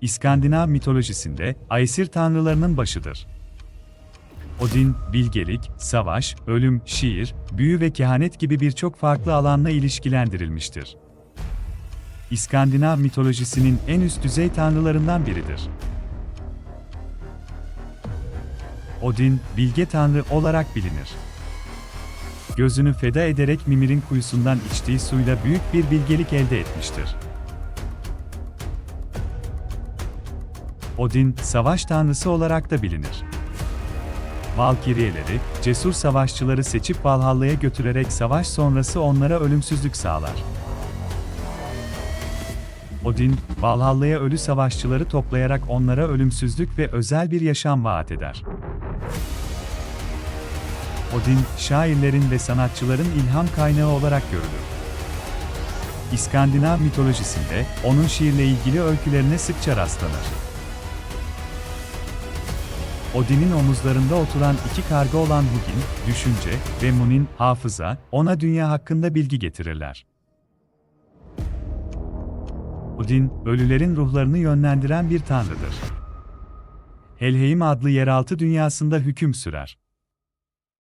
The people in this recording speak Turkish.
İskandinav mitolojisinde Aesir tanrılarının başıdır. Odin, bilgelik, savaş, ölüm, şiir, büyü ve kehanet gibi birçok farklı alanla ilişkilendirilmiştir. İskandinav mitolojisinin en üst düzey tanrılarından biridir. Odin, bilge tanrı olarak bilinir. Gözünü feda ederek Mimir'in kuyusundan içtiği suyla büyük bir bilgelik elde etmiştir. Odin, savaş tanrısı olarak da bilinir. Valkiriyeleri, cesur savaşçıları seçip Valhalla'ya götürerek savaş sonrası onlara ölümsüzlük sağlar. Odin, Valhalla'ya ölü savaşçıları toplayarak onlara ölümsüzlük ve özel bir yaşam vaat eder. Odin, şairlerin ve sanatçıların ilham kaynağı olarak görülür. İskandinav mitolojisinde onun şiirle ilgili öykülerine sıkça rastlanır. Odin'in omuzlarında oturan iki karga olan Hugin, düşünce ve Munin, hafıza, ona dünya hakkında bilgi getirirler. Odin, ölülerin ruhlarını yönlendiren bir tanrıdır. Helheim adlı yeraltı dünyasında hüküm sürer.